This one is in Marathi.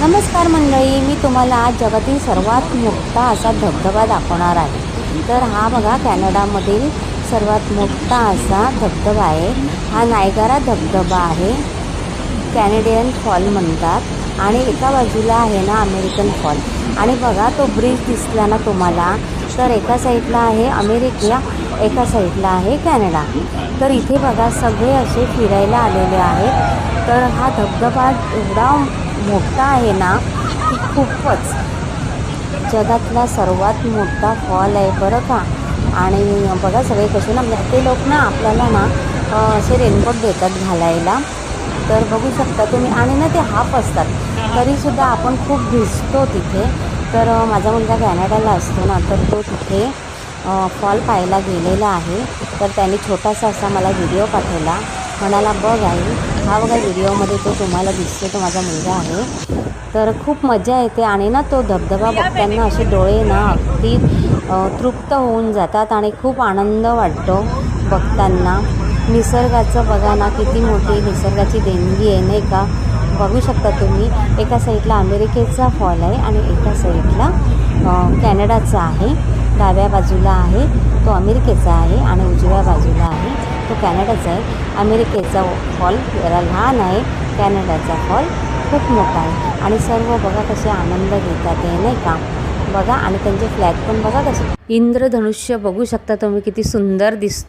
नमस्कार मंडळी मी तुम्हाला आज जगातील सर्वात मोठा असा धबधबा दाखवणार आहे. तर हा बघा कॅनडामधील सर्वात मोठा असा धबधबा आहे. हा नायगारा धबधबा आहे. कॅनेडियन फॉल म्हणतात. आणि एका बाजूला आहे ना अमेरिकन फॉल. आणि बघा तो ब्रिज दिसला ना तुम्हाला. तर एका साईडला आहे अमेरिका एका साईडला आहे कॅनडा. तर इथे बघा सगळे असे फिरायला आलेले आहेत. तर हा धबधबा एवढा मोठा आहे ना की खूपच. जगातला सर्वात मोठा फॉल आहे बरं का? आणि बघा सगळे कसे ना म्हणजे ते लोक ना आपल्याला ना असे रेनकोट देतात घालायला. तर बघू शकता तुम्ही. आणि ना ते हाफ असतात. तरीसुद्धा आपण खूप भिजतो तिथे. तर माझा मुलगा कॅनडाला असतो ना तर तो तिथे फॉल पाहायला गेलेला आहे. तर त्याने छोटासा असा मला व्हिडिओ पाठवला. म्हणाला बघ आई हा बघा व्हिडिओमध्ये तो तुम्हाला दिसतो तो माझा मुलगा आहे. तर खूप मजा येते आणि ना तो धबधबा बघताना असे डोळे ना अगदी तृप्त होऊन जातात आणि खूप आनंद वाटतो बघताना. निसर्गाचं बघा ना किती मोठी निसर्गाची देणगी आहे नाही का? बघू शकता तुम्ही एका साईडला अमेरिकेचा फॉल आहे आणि एका साईडला कॅनडाचा आहे डाव्या बाजूला आहे तो अमेरिकेचा आहे आणि उजव्या बाजूला तो कॅनडाचा आहे. अमेरिकेचा फॉल जरा लहान आहे. कॅनडाचा फॉल खूप मोठा आहे. आणि सर्व बघा कसे आनंद घेतात हे नाही का? बघा आणि त्यांचे फ्लॅग पण बघा कसे. इंद्रधनुष्य बघू शकता तुम्ही किती सुंदर दिस